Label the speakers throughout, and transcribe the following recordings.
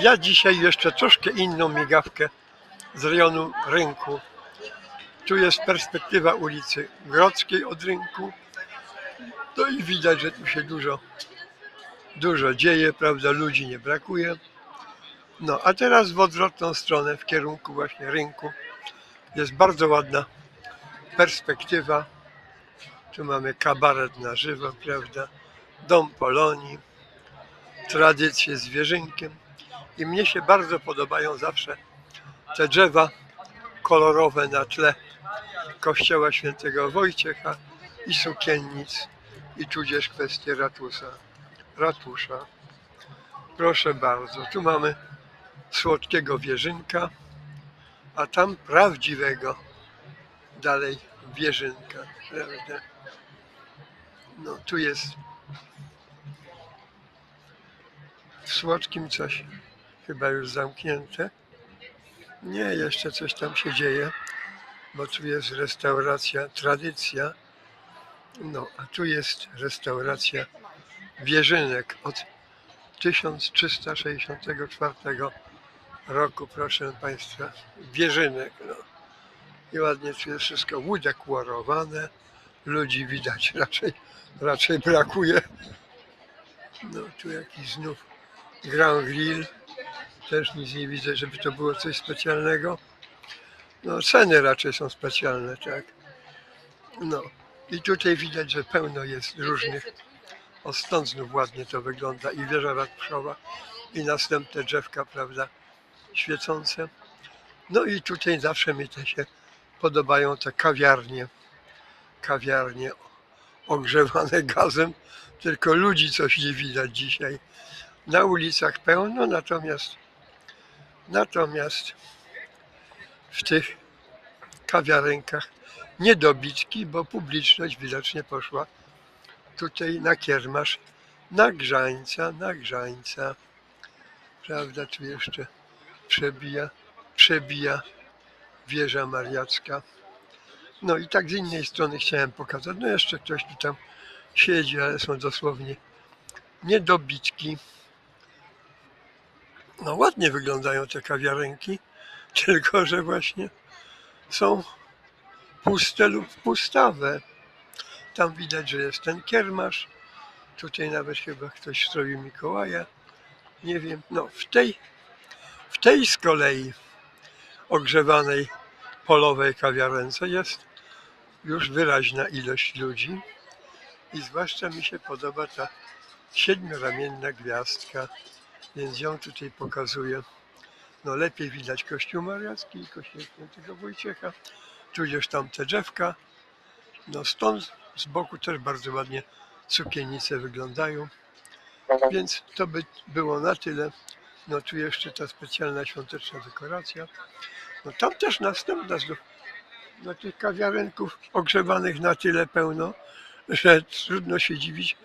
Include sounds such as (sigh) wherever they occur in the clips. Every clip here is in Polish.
Speaker 1: Ja dzisiaj jeszcze troszkę inną migawkę z rejonu rynku. Tu jest perspektywa ulicy Grodzkiej od rynku. No i widać, że tu się dużo, dużo dzieje, prawda, ludzi nie brakuje. No a teraz w odwrotną stronę, w kierunku właśnie rynku, jest bardzo ładna perspektywa. Tu mamy kabaret na żywo, prawda, dom Polonii, tradycje z wierzynkiem. I mnie się bardzo podobają zawsze te drzewa kolorowe na tle kościoła świętego Wojciecha i sukiennic i tudzież kwestie ratusza. ratusza. Proszę bardzo, tu mamy słodkiego wierzynka, a tam prawdziwego dalej prawda? No tu jest w słodkim coś chyba już zamknięte. Nie, jeszcze coś tam się dzieje, bo tu jest restauracja Tradycja. No, a tu jest restauracja Wierzynek od 1364 roku, proszę Państwa. Wierzynek, no. I ładnie tu jest wszystko udekorowane. Ludzi widać (laughs) raczej, raczej brakuje. No, tu jakiś znów Grand Grill. Też nic nie widzę, żeby to było coś specjalnego. No, ceny raczej są specjalne, tak. No, i tutaj widać, że pełno jest różnych. O, stąd znów ładnie to wygląda. I wieża ratuszowa, i następne drzewka, prawda, świecące. No i tutaj zawsze mi te się podobają te kawiarnie. Kawiarnie ogrzewane (laughs) gazem, tylko ludzi coś nie widać dzisiaj. Na ulicach pełno, natomiast natomiast w tych kawiarenkach niedobitki, bo publiczność widocznie poszła tutaj na kiermasz, na grzańca, na grzańca. Prawda, tu jeszcze przebija, przebija wieża mariacka. No i tak z innej strony chciałem pokazać. No jeszcze ktoś tu tam siedzi, ale są dosłownie niedobitki. No ładnie wyglądają te kawiarenki, (laughs) tylko że właśnie są puste lub pustawe. Tam widać, że jest ten kiermasz. Tutaj nawet chyba ktoś stroił Mikołaja. Nie wiem. No w tej, w tej z kolei ogrzewanej polowej kawiarence jest już wyraźna ilość ludzi. I zwłaszcza mi się podoba ta siedmioramienna gwiazdka, więc ją tutaj pokazuję. No lepiej widać kościół mariacki i kościół świętego Wojciecha, tudzież tam te drzewka. No stąd z boku też bardzo ładnie cukienice wyglądają. Więc to by było na tyle. No tu jeszcze ta specjalna świąteczna dekoracja. No tam też następna znów. No tych kawiarenków ogrzewanych na tyle pełno, że trudno się dziwić.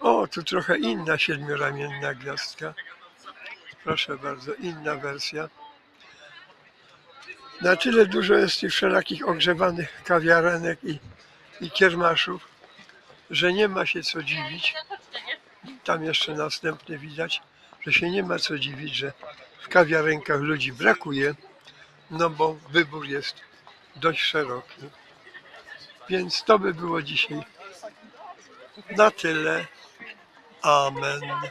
Speaker 1: O, tu trochę inna siedmioramienna gwiazdka. Proszę bardzo, inna wersja. Na tyle dużo jest tych wszelakich ogrzewanych kawiarenek i, i kiermaszów, że nie ma się co dziwić. Tam jeszcze następny widać, że się nie ma co dziwić, że w kawiarenkach ludzi brakuje, no bo wybór jest dość szeroki. Więc to by było dzisiaj na tyle. Um, almond